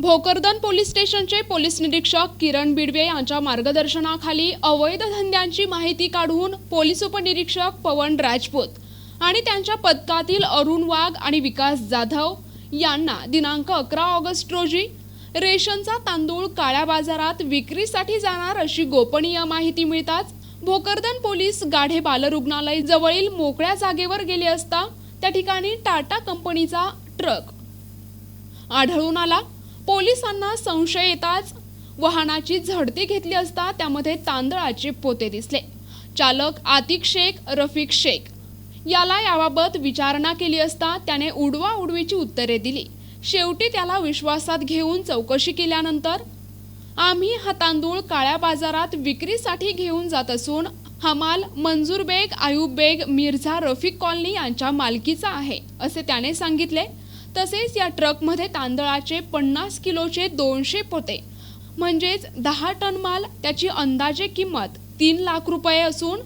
Bhokardan police स्टेशनचे police निरीक्षक किरण बिडवे यांच्या मार्गदर्शनाखाली अवैध धंद्यांची माहिती काढून पोलीस उपनिरीक्षक पवन राजपूत आणि त्यांच्या पथकातील अरुण वाघ आणि विकास जाधव यांना दिनांक अकरा ऑगस्ट रोजी रेशनचा तांदूळ काळ्या बाजारात विक्रीसाठी जाणार अशी गोपनीय माहिती मिळताच भोकरदन पोलीस गाढे बालरुग्णालय जवळील मोकळ्या जागेवर गेले असता त्या ठिकाणी टाटा कंपनीचा ट्रक आढळून आला. पोलिसांना संशय येताच वाहनाची झडती घेतली असता त्यामध्ये तांदळाचे पोते दिसले. चालक आतिक शेख रफिक शेख याला याबाबत विचारणा केली असता त्याने उडवा उडवीची उत्तरे दिली. शेवटी त्याला विश्वासात घेऊन चौकशी केल्यानंतर आम्ही हा तांदूळ काळ्या बाजारात विक्रीसाठी घेऊन जात असून हा माल मंजूर बेग आयुब बेग मिर्झा रफिक कॉलनी यांच्या मालकीचा आहे असे त्याने सांगितले. तसेच या ट्रकमध्ये तांदळाचे पन्नास किलोचे दोनशे पोते. म्हणजेच दहा टन माल त्याची अंदाजे किंमत तीन लाख रुपये असून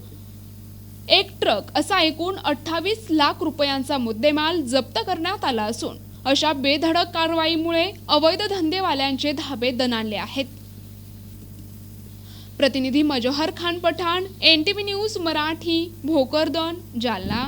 एक ट्रक असा एकूण अठ्ठावीस लाख रुपयांचा मुद्देमाल जप्त करण्यात आला असून अशा बेधडक कारवाईमुळे अवैध धंदेवाल्यांचे धाबे दणाणले आहेत. प्रतिनिधी Majohar Khan Pathan N T V news Marathi Bhokardan Jalna.